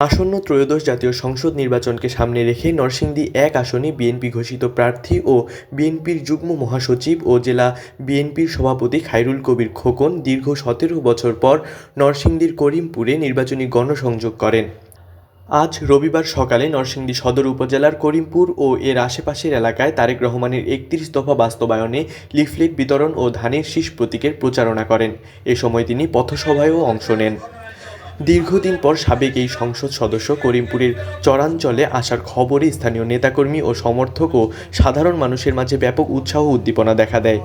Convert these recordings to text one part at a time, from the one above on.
আসন্ন ত্রয়োদশ জাতীয় সংসদ নির্বাচনকে সামনে রেখে নরসিংদী এক আসনে বিএনপি ঘোষিত প্রার্থী ও বিএনপির যুগ্ম মহাসচিব ও জেলা বিএনপির সভাপতি খায়রুল কবির খোকন দীর্ঘ সতেরো বছর পর নরসিংদীর করিমপুরে নির্বাচনী গণসংযোগ করেন। আজ রবিবার সকালে নরসিংদী সদর উপজেলার করিমপুর ও এর আশেপাশের এলাকায় তারেক রহমানের একত্রিশ দফা বাস্তবায়নে লিফলেট বিতরণ ও ধানের শীষ প্রতীকের প্রচারণা করেন। এ সময় তিনি পথসভায়ও অংশ নেন। দীর্ঘদিন পর সাবেক এই সংসদ সদস্য করিমপুরের চরাঞ্চলে আসার খবরে স্থানীয় নেতাকর্মী ও সমর্থক ও সাধারণ মানুষের মাঝে ব্যাপক উৎসাহ উদ্দীপনা দেখা দেয়।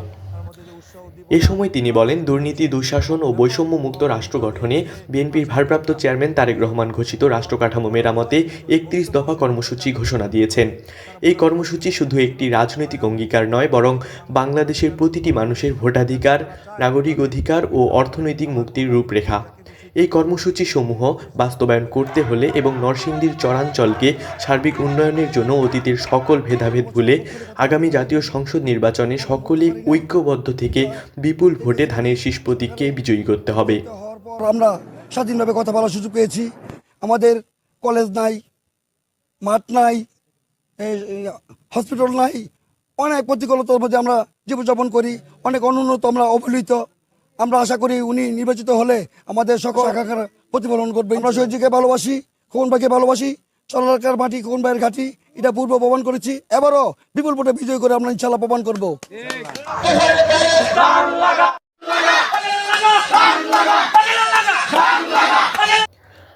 এ সময় তিনি বলেন, দুর্নীতি, দুঃশাসন ও বৈষম্য মুক্ত রাষ্ট্র গঠনে বিএনপির ভারপ্রাপ্ত চেয়ারম্যান তারেক রহমান ঘোষিত রাষ্ট্র কাঠামো মেরামতে একত্রিশ দফা কর্মসূচি ঘোষণা দিয়েছেন। এই কর্মসূচি শুধু একটি রাজনৈতিক অঙ্গীকার নয়, বরং বাংলাদেশের প্রতিটি মানুষের ভোটাধিকার, নাগরিক অধিকার ও অর্থনৈতিক মুক্তির রূপরেখা। এই কর্মসূচি সমূহ বাস্তবায়ন করতে হলে এবং নরসিংদীর চরাঞ্চলকে সার্বিক উন্নয়নের জন্য অতীতের সকল ভেদাভেদ ভুলে আগামী জাতীয় সংসদ নির্বাচনে সকলেই ঐক্যবদ্ধ থেকে বিপুল ভোটে ধানের শীষ প্রতীককে বিজয়ী করতে হবে। আমরা স্বাধীনভাবে কথা বলার সুযোগ পেয়েছি। আমাদের কলেজ নাই, মাঠ নাই হসপিটাল নাই, অনেক প্রতিকূলতার মধ্যে আমরা জীবনযাপন করি, অনেক অনুন্নত, আমরা অবহেলিত। আমরা আশা করি উনি নির্বাচিত হলে আমাদের সকল আকাঙ্ক্ষার প্রতিফলন করবে আমরা শহীদজিকে ভালোবাসি খোকন ভাইকে ভালোবাসি চলাকার মাটি খোকন ভাইয়ের ঘাটি এটা পূর্ব প্রমাণ করেছি। এবারও বিপুল ভোটে বিজয় করে আমরা ইনশাল্লাহ প্রমাণ করব।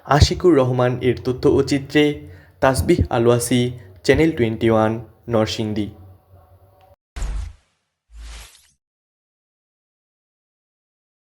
আশিকুর রহমান এর তথ্য ও চিত্রে Tasbih Alwasi channel twenty one Narsingdi.